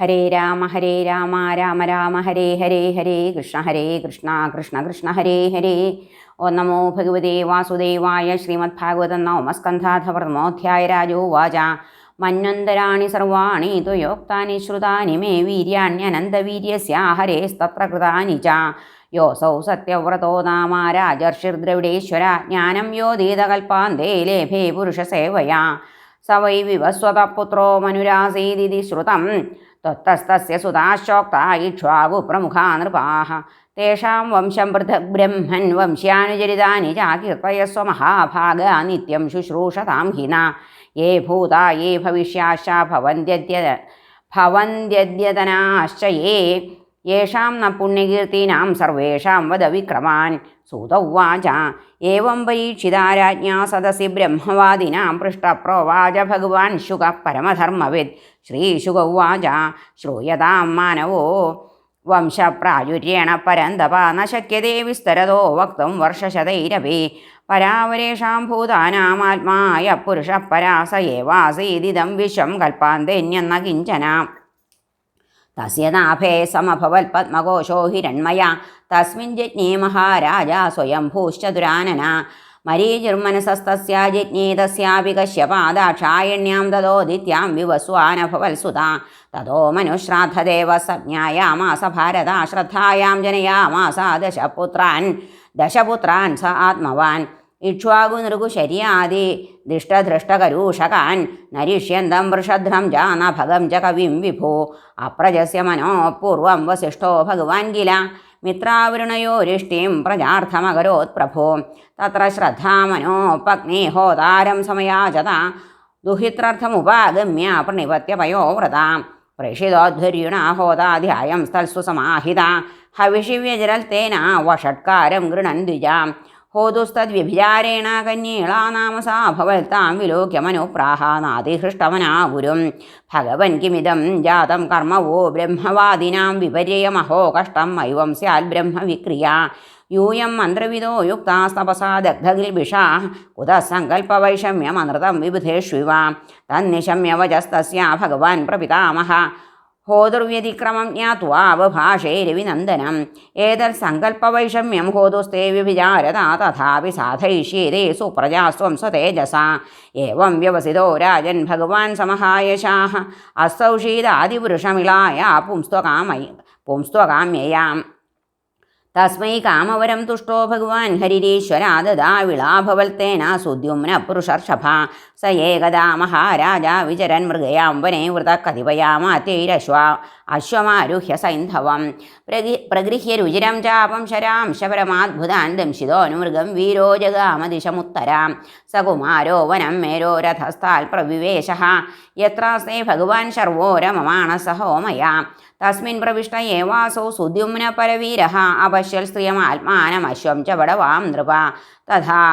ഹരേ രാമ ഹരേ രാമ രാമ രാമ ഹരേ ഹരേ ഹരേ കൃഷ്ണ ഹരേ കൃഷ്ണ കൃഷ്ണ കൃഷ്ണ ഹരേ ഹരേ. ഓ നമോ ഭഗവതേ വാസുദേവായ ശ്രീമദ് ഭാഗവത ഭാഗവതം രാജോ വാച മന്വന്തരാണി സർവാണി ത്വയോക്താനി ശ്രുതാനി മേ വീര്യാണ്യനന്തവീര്യസ്യ ഹരേസ്തത്ര കൃതാനി ച. യോസൗ സത്യവ്രതോ നാമ രാജർഷിർദ്രവിഡേശ്വര ജ്ഞാനം യോധീതകൽപ്പാന്തേ ലേഭേ പുരുഷസേവയാ സ വൈ വിവസ്വതപുത്രോ മനുരാസീതി ശ്രുതം. ത്വത്തസ്തസ്യ സുതാശോക്ത ഇക്ഷ്വാകു പ്രമുഖാ നൃപാഹ തേഷാം വംശം പൃഥ ബ്രഹ്മൻ വംശ്യാനുചരിതാനി ചാകീർത്തയസ്വ മഹാഭാഗ നിത്യം ശുശ്രൂഷതാം ഹിന. യേ ഭൂത യേ ഭവിഷ്യാശ ഭവന്ത്യദ്യ ഭവന്ത്യദ്യതനാശ്ച യേഷാം ന പുണ്യകീർത്തീനാം സർവേഷാം വദ വിക്രമാൻ സൂത ഉവാച ഏവം പരീക്ഷിതാ രാജ്ഞാ സദസി ബ്രഹ്മവാദിനാം പൃഷ്ടപ്രോവാച ഭഗവാൻ ശുക പരമധർമ്മവിദ് ശ്രീശുക ഉവാച ശ്രൂയതാം മാനവോ വംശപ്രാചുര്യേണ പരന്തപ ന ശക്യത്തെ വിസ്തരതോ വക്തം വർഷശതൈരപി പരാവരേഷാം ഭൂതാനാമാത്മായ പുരുഷ പരാസ ഏവാസീദിദം വിശ്വം കൽപ്പാന്തേന്യന്ന കിഞ്ചന തസ്യ നാഭേ സമഭവത് പത്മകോശോ ഹിരൺമയ. തസ്മിൻ ജജ്ഞേ മഹാരാജ സ്വയംഭൂശ്ചതുരാനന. മരീചിർമനസസ്തസ്യ ജജ്ഞേ തസ്യാപി കശ്യപാദാക്ഷായണ്യാം തതോദിത്യാം വിവസ്വാനഭവത്സുത തതോ മനുശ്രാദ്ധദേവ സജ്ഞായാമാസ ഭാരത ശ്രദ്ധായാം ജനയാമാസ ദശപുത്രാൻ ദശപുത്രാൻ സ ആത്മവാൻ. ഇക്ഷ്വാകുനൃഗുശര്യാദി ദിഷ്ടധൃഷ്ടകരൂഷകാൻ നരിഷ്യന്തം വൃഷധ്രം ജാനഭഗം ച കവിം വിഭോ. അപ്രജസ്യ മനോപൂർവം വസിഷ്ഠോ ഭഗവാൻ കില. മിത്രാവരുണയോരിഷ്ടിം പ്രജാർത്ഥമകരോത് പ്രഭോ. തത്ര ശ്രദ്ധാമനോപഗ്നേ ഹോതാരം സമയാചത. ദുഹിത്രർത്ഥമുപാഗമ്യ പ്രണിപത്യ പയോവ്രത പ്രേഷിതോദ്ധര്യുണ ഹോതാധ്യായം സ്ഥൽസു സമാഹിത ഹവിഷിവ്യജരൽ തേന വഷട്കാരം ഗൃണൻ ദ്വിജാം ഹോതുസ്തദ്വ്യഭിചാരേണ കന്യേളാ നാമ സാ ഭവൽ താം വിലോക്യ മനോപ്രാഹ നാതിഹൃഷ്ടമനാ ഗുരും ഭഗവൻ കിമിതം ജാതം കർമ്മവോ ബ്രഹ്മവാദിനാം വിപര്യമഹോ കഷ്ടം മൈവം സ്യാൽ ബ്രഹ്മവിക്രിയ. യൂയം മന്ത്രവിദോ യുക്താസ്തപസാ ദഗ്ധഗിൽബിഷാ കുതഃ സങ്കല്പവൈഷമ്യമനൃതം വിബുധേഷ്വിവ. തന്നിശമ്യവചസ്തസ്യ ഭഗവാൻ പ്രപിതാമഹ. ഹോതുർവ്യതിക്രമം ജ്ഞാത്വാ ഏതത് സങ്കല്പവൈഷമ്യം ഹോതുസ്തേ വ്യഭിചാരത തഥാപി സാധയിഷ്യേതേ സുപ്രജാസ്വം സ്വതേജസ. ഏവം വ്യവസിതോ രാജൻ ഭഗവാൻ സമഹായശാः അസ്തൗഷീദാദിപുരുഷമിളായ പുംസ്ത്വകാമയ പുംസ്ത്വകാമ്യയാം. തസ്മൈ കാമവരം തുഷ്ടോ ഭഗവാൻ ഹരിരീശ്വരാദദാ വിളാഭവൽത്തേന സുദ്യുമ്ന പുരുഷർഷഭ സ ഏകദാ മഹാരാജ വിചരൻ മൃഗയാം വനേ വൃത കതിപയാമാരശ്വ അശ്വമാരുഹ്യ സൈന്ധവം പ്രഗി പ്രഗൃഹ്യ രുചിരം ചാപം ശരാം ശപരമാദ്ഭുതാൻ ദംശിതോനുമൃഗം വീരോ ജഗാമദിശമുത്തരാം സകുമാരോ വനം മേരോ രഥസ്ഥാൽ പ്രവിവേശ യത്രാസ്തേ ഭഗവാൻ ശർവോരമമാണ സഹോമയാ തസ്മിൻ പ്രവിഷ്ട ഏവാസോ സുദ്യുമ്ന പരവീര അപശ്യൽ സ്ത്രിയമാത്മാനമശ്വം ച വടവാം നൃപ തഥാ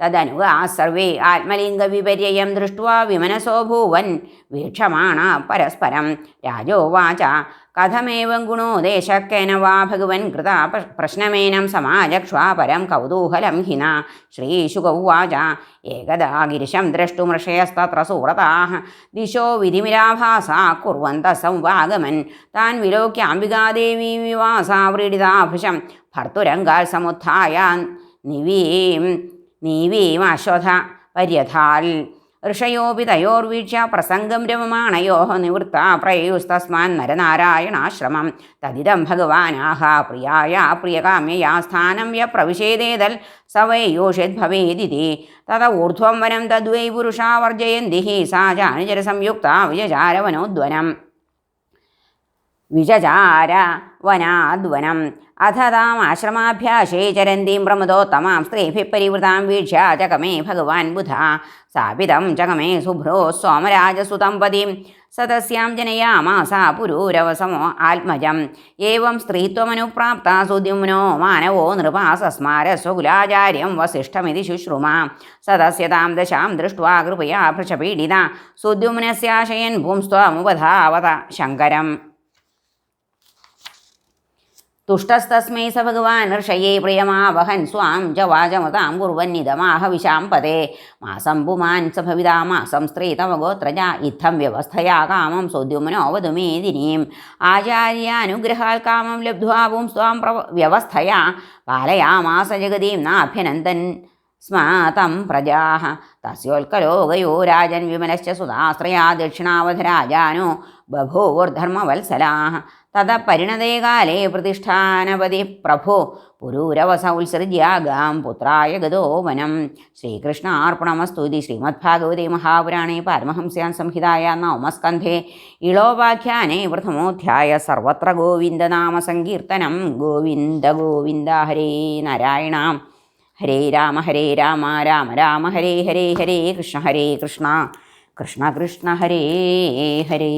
തദനുഗാ സർവേ ആത്മലിംഗവിപര്യം ദൃഷ്ട്വാ വിമനസോ ഭൂവൻ വീക്ഷമാണ പരസ്പരം. രാജോവാച കഥമേവം ഗുണോദേശക്കേന വാ ഭഗവൻ കൃത പ്രശ്നമേനം സമാജക്ഷ്വാ പരം കൗതൂഹലം ഹിന. ശ്രീശുക ഉവാച ഏകദാ ഗിരിശം ദ്രഷ്ടുമൃഷയസ്തത്ര സുഹൃതാः ദിശോ വിധിമിരാഭാസാ കുർവന്തः സംവാഗമൻ. താൻ വിലോക്യാംബികാദേവീ വിവാസാ വ്രീഡിതാഭൃശം ഭർത്തുരംഗാൽ സമുത്ഥായ നിവീം നീവീമാശ്വഥ പര്യഥാൽ. ഋഷയോപി തയോർവീക്ഷ പ്രസംഗം രമമാണയോ നിവൃത്ത പ്രയുസ്തസ്മാൻ നരനാരായണാശ്രമം. തദിതം ഭഗവാനാഹ പ്രിയായ പ്രിയകാമ്യയാ സ്ഥാനം യ പ്രവിശേദേതൽ സ വൈ യോഷിദ്ഭവേദിതി തത ഊർധ്വം വനം തദ്വൈ പുരുഷാ വർജയന്തി സാ ജാനുചരസംയുക്ത വിജചാരവനോദ്വനം വിചചാര വനാദ്വനം അഥ താമാശ്രമാഭ്യാസേ ചരന്തീം പ്രമുദോത്തമാം. സ്ത്രീഭി പരിവൃതാം വീക്ഷ്യ ചകമേ ഭഗവാൻ ബുധ. സ്ഥാപിതം ചകമേ ശുഭ്രോ സോമരാജസുതം പതിം സതസ്യാം ജനയാമാസ പുരൂരവസമോ ആത്മജം. ഏവം സ്ത്രീത്വമനുപ്രാപ്ത സുദ്യുമ്നോ മാനവോ നൃപാ സസ്മാര സ്വകുലാചാര്യം വസിഷ്ഠമിതി ശുശ്രുമ. സദസ്യതാം ദശാം ദൃഷ്ട്വാ കൃപയാ ഭൃഷപീഡിത. സുദ്യുമ്നസ്യാശയൻ ഭൂംസ്ത്വമുപധാവത ശങ്കരം. തുഷ്ടസ്തസ്മൈ സ ഭഗവാൻ ഋഷയേ പ്രിയമാവഹൻ സ്വാം ച വാചമതാം കുർവന്നിതമാഹ വിശാംപതേ മാസം പുമാൻ സ ഭവിതാ മാസം സ്ത്രീ തവ ഗോത്രജ. ഇത്തം വ്യവസ്ഥയാ കാമം സോദ്യുമനോവതു വധുമേദിനീം ആചാര്യാനുഗ്രഹാൽ കാമം ലബ്ധ്വാവും സ്വാം പ്രവ വ്യവസ്ഥയാ. പാലയാമാസ ജഗതീം നാഭ്യനന്ദൻ സ്മാതം പ്രജാ തസ്യോൽക്കലോകയോ രാജൻ വിമലശ്ച സുതാശ്രയാ ദക്ഷിണാവധരാജാനോ. ബഭൂവുർധർമ്മവത്സലാ തത പരിണതേ കാലേ പ്രതിഷ്ഠാനപതി പ്രഭു പുരൂരവസ ഉത്സൃജ്യാഗാം പുത്രായ ഗതോ വനം ശ്രീകൃഷ്ണാർപ്പണമസ്തു ഇതി ശ്രീമദ്ഭാഗവതേ മഹാപുരാണേ പാരമഹംസ്യാം സംഹിതായ നവമസ്കന്ധേ. ഇളോപാഖ്യാനേ പ്രഥമോധ്യായ സർവത്ര ഗോവിന്ദനാമസങ്കീർത്തനം ഗോവിന്ദ ഗോവിന്ദ ഹരേ നാരായണ. ഹരേ രാമ ഹരേ രാമ രാമ രാമ ഹരേ ഹരേ ഹരേ കൃഷ്ണ ഹരേ കൃഷ്ണ. കൃഷ്ണ കൃഷ്ണ ഹരേ ഹരേ.